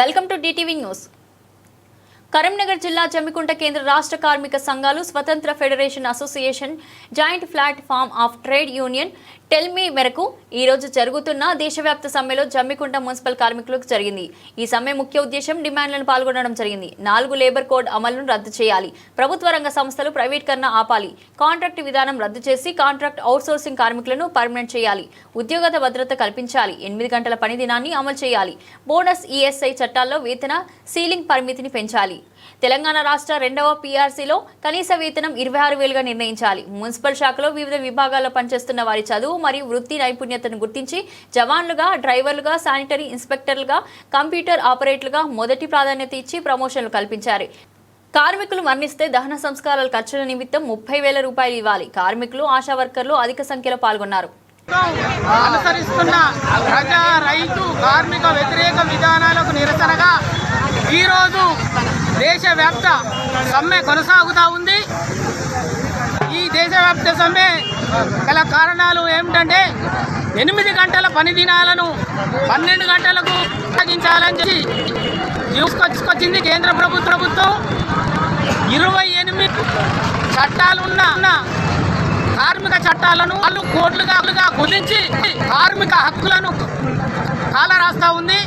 Welcome to DTV news. Karimnagar జిల్లా జమ్మికుంట కేంద్ర రాష్ట్ర కార్మిక సంఘాలు స్వతంత్ర federation association joint platform of trade union Tellme మేరకు ఈ రోజు జరుగుతున్న దేశవ్యాప్త సమ్మెలో జమ్మికుంట మున్సిపల్ కార్మికులకు జరిగింది. ఈ సమ్మె ముఖ్య ఉద్దేశం డిమాండ్లను పాల్గొనడం జరిగింది. నాలుగు లేబర్ కోడ్ అమలును రద్దు చేయాలి. ప్రభుత్వ రంగ సంస్థలు ప్రైవేట్కరణ ఆపాలి. కాంట్రాక్ట్ విధానం రద్దు చేసి కాంట్రాక్ట్ అవుట్సోర్సింగ్ కార్మికులను పర్మనెంట్ చేయాలి. ఉద్యోగత భద్రత కల్పించాలి. ఎనిమిది గంటల పని దినాన్ని అమలు చేయాలి. బోనస్ ఈఎస్ఐ చట్టాల్లో వేతన సీలింగ్ పరిమితిని పెంచాలి. తెలంగాణ రాష్ట్ర రెండవ పీఆర్సీలో కనీస వేతనం ఇరవై ఆరు వేలుగా నిర్ణయించాలి. మున్సిపల్ శాఖలో వివిధ విభాగాల్లో పనిచేస్తున్న వారి చదువు మరియు వృత్తి నైపుణ్యతను గుర్తించి జవాన్లుగా డ్రైవర్లుగా శానిటరీ ఇన్స్పెక్టర్లుగా కంప్యూటర్ ఆపరేటర్లుగా మొదటి ప్రాధాన్యత ఇచ్చి ప్రమోషన్లు కల్పించారు. కార్మికులు మరణిస్తే దహన సంస్కారాల ఖర్చుల నిమిత్తం ముప్పై వేల రూపాయలు ఇవ్వాలి. కార్మికులు ఆశా వర్కర్లు అధిక సంఖ్యలో పాల్గొన్నారు. అనుసరిస్తున్న ప్రజా రైతు కార్మిక వ్యతిరేక విధానాలకు నిరసనగా ఈరోజు దేశవ్యాప్త సమ్మె కొనసాగుతూ ఉంది. ఈ దేశవ్యాప్త సమ్మె గల కారణాలు ఏమిటంటే ఎనిమిది గంటల పని దినాలను పన్నెండు గంటలకు తగ్గించాలని చెప్పి తీసుకొచ్చుకొచ్చింది కేంద్ర ప్రభుత్వ ప్రభుత్వం. ఇరవై ఎనిమిది చట్టాలున్న కార్మిక చట్టాలను వాళ్ళు కోట్లుగా కుదించి కార్మిక హక్కులను కాలరాస్తా ఉంది.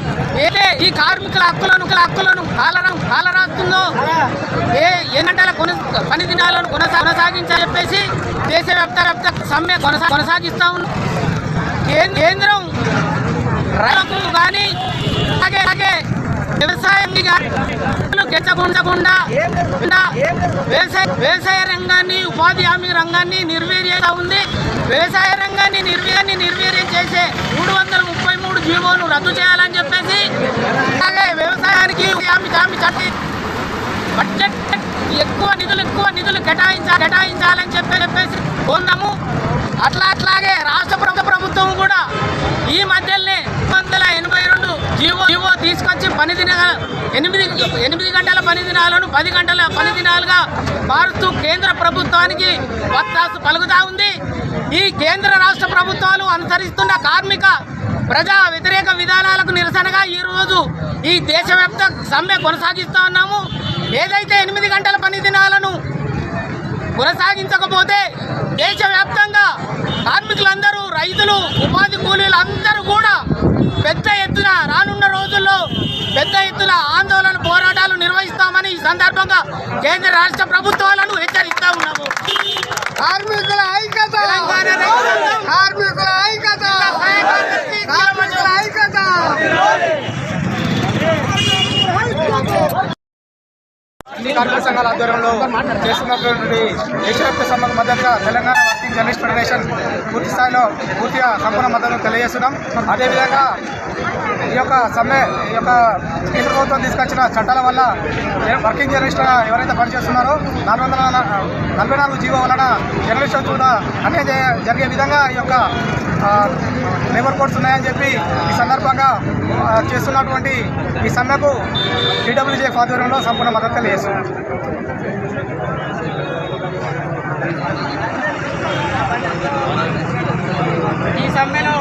ఏదే ఈ కార్మికుల హక్కులను హక్కులను కాలరా కాలరాస్తుందో ఏ ఏ గంటల కొన పని దినాలను కొనసా కొనసాగించని చెప్పేసి దేశవ్యాప్త వ్యాప్త సమ్మె కొనసా కొనసాగిస్తా ఉంది కేంద్రం రైతులకు కానీ అలాగే అలాగే వ్యవసాయం గెచ్చకుండా వ్యవసాయ వ్యవసాయ రంగాన్ని ఉపాధి హామీ రంగాన్ని నిర్వీర్యంగా ఉంది. వ్యవసాయ రంగాన్ని నిర్వీర్యాన్ని నిర్వీర్యం చేసే మూడు వందల ముప్పై మూడు జీవోను రద్దు చేయాలని చెప్పేసి అలాగే వ్యవసాయానికి హామీ హామీ చట్టి బడ్జెట్ ఎక్కువ నిధులు ఎక్కువ నిధులు కేటాయించాలి కేటాయించాలని ఎనిమిది ఎనిమిది గంటల పని దినాలను పది గంటల పని దినాలుగా మారుస్తూ కేంద్ర ప్రభుత్వానికి వత్తాసు పలుకుతా ఉంది. ఈ కేంద్ర రాష్ట్ర ప్రభుత్వాలు అనుసరిస్తున్న కార్మిక ప్రజా వ్యతిరేక విధానాలకు నిరసనగా ఈ రోజు ఈ దేశవ్యాప్త సమ్మె కొనసాగిస్తూ ఉన్నాము. ఏదైతే ఎనిమిది గంటల పని దినాలను కొనసాగించకపోతే దేశవ్యాప్తంగా కార్మికులందరూ రైతులు ఉపాధి కూలీలు అందరూ కూడా పెద్ద ఎత్తున రాను పెద్ద ఎత్తున ఆందోళన పోరాటాలు నిర్వహిస్తామని ఈ సందర్భంగా కేంద్ర రాష్ట్ర ప్రభుత్వాలను హెచ్చరిస్తా ఉన్నాము. కార్మికుల ఐక్యత! కార్మికుల ఐక్యత! కార్మికుల ఐక్యత! కార్మిక సంఘాల ఆధ్వర్యంలో చేస్తున్నటువంటి దేశవ్యాప్త సమ్మెకు మద్దతుగా తెలంగాణ వర్కింగ్ జర్నలిస్ట్ ఫెడరేషన్ పూర్తి స్థాయిలో పూర్తిగా సంపూర్ణ మద్దతును తెలియజేస్తున్నాం. అదేవిధంగా ఈ యొక్క సమ్మె ఈ యొక్క కేంద్ర ప్రభుత్వం తీసుకొచ్చిన చట్టాల వల్ల వర్కింగ్ జర్నలిస్టులుగా ఎవరైతే పనిచేస్తున్నారో నాలుగు వందల నలభై నాలుగు జీవో వలన జర్నలిస్టులు కూడా అనే జరిగే విధంగా ఈ యొక్క లేబర్ కోడ్స్ ఉన్నాయని చెప్పి ఈ సందర్భంగా చేస్తున్నటువంటి ఈ సమ్మెకు టీడబ్ల్యూజే ఆధ్వర్యంలో సంపూర్ణ మద్దతు తెలియజేస్తున్నాం. ఈ సమ్మెలో